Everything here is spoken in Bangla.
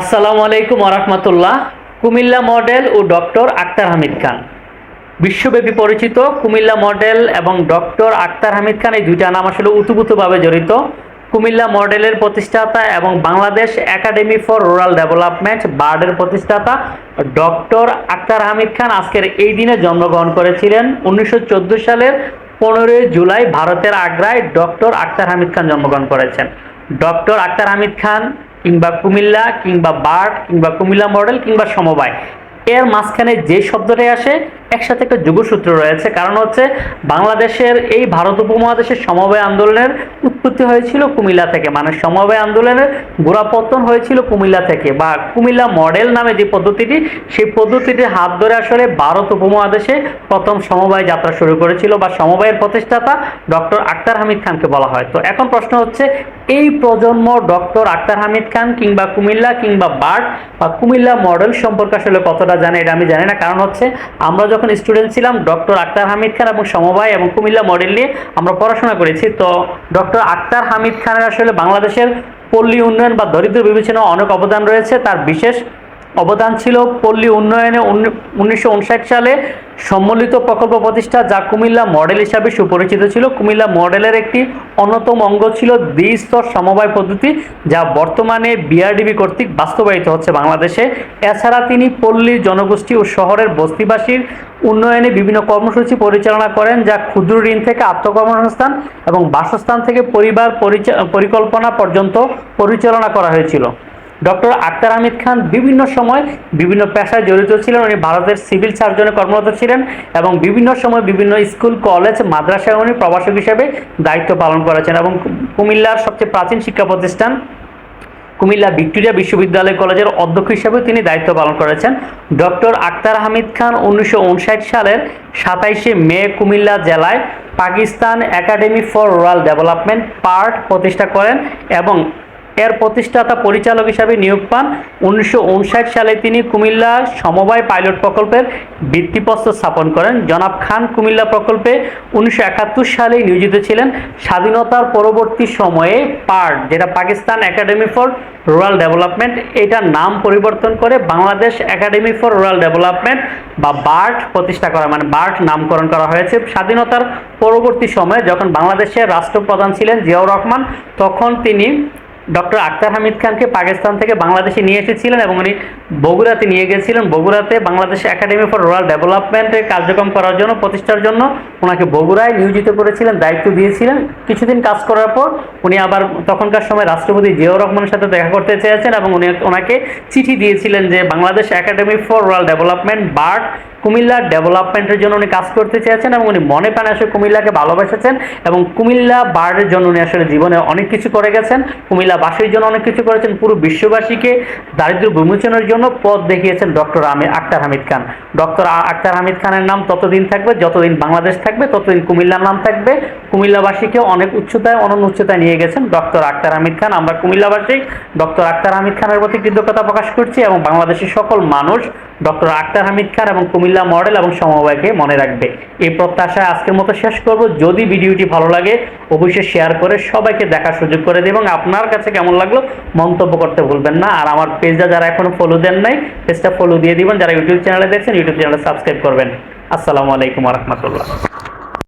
আসসালামু আলাইকুম ওরহমতুল্লাহ কুমিল্লা মডেল ও ডক্টর আক্তার হামিদ খান। বিশ্বব্যাপী পরিচিত কুমিল্লা মডেল এবং ডক্টর আক্তার হামিদ খান এই দুইটা নাম আসলে উতুপুতভাবে জড়িত। কুমিল্লা মডেলের প্রতিষ্ঠাতা এবং Bangladesh academy for rural development বার্ডের প্রতিষ্ঠাতা ডক্টর আক্তার হামিদ খান আজকের এই দিনে জন্মগ্রহণ করেছিলেন। উনিশশো চোদ্দ সালের পনেরোই জুলাই ভারতের আগ্রায় ডক্টর আক্তার হামিদ খান জন্মগ্রহণ করেছেন। ডক্টর আক্তার হামিদ খান কিংবা কুমিল্লা, কিংবা বার্ড, কিংবা কুমিল্লা মডেল, কিংবা সমবায়। এর মাঝখানে যে শব্দটাই আসে, একসাথে একটা যুগসূত্র রয়েছে। কারণ হচ্ছে, বাংলাদেশের এই ভারত উপমহাদেশের সমবায় আন্দোলনের উৎপত্তি হয়েছিল কুমিল্লা থেকে। মানে সমবায় আন্দোলনের গোড়াপত্তন হয়েছিল কুমিল্লা থেকে বা কুমিল্লা মডেল নামে যে পদ্ধতিটি, সেই পদ্ধতিটির হাত ধরে আসলে ভারত উপমহাদেশে প্রথম সমবায় যাত্রা শুরু করেছিল বা সমবায়ের প্রতিষ্ঠাতা ডক্টর আক্তার হামিদ খানকে বলা হয়। তো এখন প্রশ্ন হচ্ছে, এই প্রজন্ম ডক্টর আক্তার হামিদ খান কিংবা কুমিল্লা কিংবা বার্ড বা কুমিল্লা মডেল সম্পর্কে আসলে কতটা জানে, এটা আমি জানি না। কারণ হচ্ছে, আমরা যখন স্টুডেন্ট ছিলাম, ডক্টর আক্তার হামিদ খান এবং সমবায় এবং কুমিল্লা মডেল নিয়ে আমরা পড়াশোনা করেছি। তো ডক্টর আক্তার হামিদ খানের আসলে বাংলাদেশের পল্লী উন্নয়ন বা দরিদ্র বিবেচনা অনেক অবদান রয়েছে, তার বিশেষ অবদান ছিল পল্লী উন্নয়নে উনিশশো উনষাট সালে সম্মিলিত প্রকল্প প্রতিষ্ঠা, যা কুমিল্লা মডেল হিসাবে সুপরিচিত ছিল। কুমিল্লা মডেলের একটি অন্যতম অঙ্গ ছিল দ্বিস্তর সমবায় পদ্ধতি, যা বর্তমানে বিআরডিবি কর্তৃক বাস্তবায়িত হচ্ছে বাংলাদেশে। এছাড়া তিনি পল্লী জনগোষ্ঠী ও শহরের বস্তিবাসীর উন্নয়নে বিভিন্ন কর্মসূচি পরিচালনা করেন, যা ক্ষুদ্র ঋণ থেকে আত্মকর্মসংস্থান এবং বাসস্থান থেকে পরিবার পরিকল্পনা পর্যন্ত পরিচালনা করা হয়েছিল। ডক্টর আক্তার হামিদ খান বিভিন্ন সময় বিভিন্ন পেশায় জড়িত ছিলেন। উনি ভারতের সিভিল সার্জনে কর্মরত ছিলেন এবং বিভিন্ন সময় বিভিন্ন স্কুল, কলেজ, মাদ্রাসায় উনি প্রভাষক হিসেবে দায়িত্ব পালন করেছেন এবং কুমিল্লার সবচেয়ে প্রাচীন শিক্ষা প্রতিষ্ঠান কুমিল্লা ভিক্টোরিয়া বিশ্ববিদ্যালয় কলেজের অধ্যক্ষ হিসেবে তিনি দায়িত্ব পালন করেছেন। ডক্টর আক্তার হামিদ খান উনিশশো উনষাট সালের সাতাইশে মে কুমিল্লা জেলায় Pakistan academy for rural development PARD প্রতিষ্ঠা করেন এবং এর প্রতিষ্ঠাতা পরিচালক হিসাবে নিয়োগ পান। উনিশশো উনষাট সালে তিনি কুমিল্লা সমবায় পাইলট প্রকল্পের ভিত্তিপ্রস্তর স্থাপন করেন। জনাব খান কুমিল্লা প্রকল্পে উনিশশো একাত্তর সালে নিয়োজিত ছিলেন। স্বাধীনতার পরবর্তী সময়ে পার্ট, যেটা Pakistan academy for rural development, এটার নাম পরিবর্তন করে Bangladesh academy for rural development বা বার্ট প্রতিষ্ঠা করা মানে বার্ট নামকরণ করা হয়েছে। স্বাধীনতার পরবর্তী সময়ে যখন বাংলাদেশের রাষ্ট্রপ্রধান ছিলেন জিয়াউর রহমান, তখন তিনি ডক্টর আক্তার হামিদ খানকে পাকিস্তান থেকে বাংলাদেশে নিয়ে এসেছিলেন এবং উনি বগুড়াতে নিয়ে গেছিলেন। বগুড়াতে বাংলাদেশ একাডেমি ফর রুরাল ডেভেলপমেন্টের কার্যক্রম করার জন্য, প্রতিষ্ঠার জন্য ওনাকে বগুড়ায় নিয়োজিত করেছিলেন, দায়িত্ব দিয়েছিলেন। কিছুদিন কাজ করার পর উনি আবার তখনকার সময় রাষ্ট্রপতি জিয়াউর রহমানের সাথে দেখা করতে চেয়েছেন এবং উনি ওনাকে চিঠি দিয়েছিলেন যে Bangladesh academy for rural development BARD Comilla ডেভেলপমেন্টের জন্য উনি কাজ করতে চেয়েছেন এবং উনি মনে প্রাণে আসলে কুমিল্লাকে ভালোবেসেছেন এবং কুমিল্লা বার্ডের জন্য উনি আসলে জীবনে অনেক কিছু করে গেছেন। কুমিল্লাবাসীর জন্য অনেক কিছু করেছেন। পুরো বিশ্ববাসীকে দারিদ্র বিমোচনের জন্য পথ দেখিয়েছেন ডক্টর আমি আক্তার হামিদ খান। ডক্টর আক্তার হামিদ খানের নাম ততদিন থাকবে, যতদিন বাংলাদেশ থাকবে, ততদিন কুমিল্লার নাম থাকবে। কুমিল্লাবাসীকে অনেক উচ্চতায় অনন্য উচ্চতায় নিয়ে গেছেন ডক্টর আক্তার হামিদ খান। আমরা কুমিল্লাবাসী, ডক্টর আক্তার হামিদ খানের প্রতি কৃতজ্ঞতা প্রকাশ করছি এবং বাংলাদেশের সকল মানুষ ডক্টর আক্তার হামিদ খান এবং কুমিল্লা মডেল এবং সমবায়কে মনে রাখবে। এই প্রত্যাশায় আজকের মতো শেষ করব। যদি ভিডিওটি ভালো লাগে, অবশ্যই শেয়ার করে সবাইকে দেখার সুযোগ করে দেবে এবং আপনার কাছে কেমন লাগল মন্তব্য করতে ভুলবেন না। আর আমার পেজটা যারা এখনও ফলো দেন নাই পেজটা ফলো দিয়ে দিবেন। যারা ইউটিউব চ্যানেলে দেখছেন ইউটিউব চ্যানেলে সাবস্ক্রাইব করবেন। আসসালামু আলাইকুম রহমতুল্লাহ।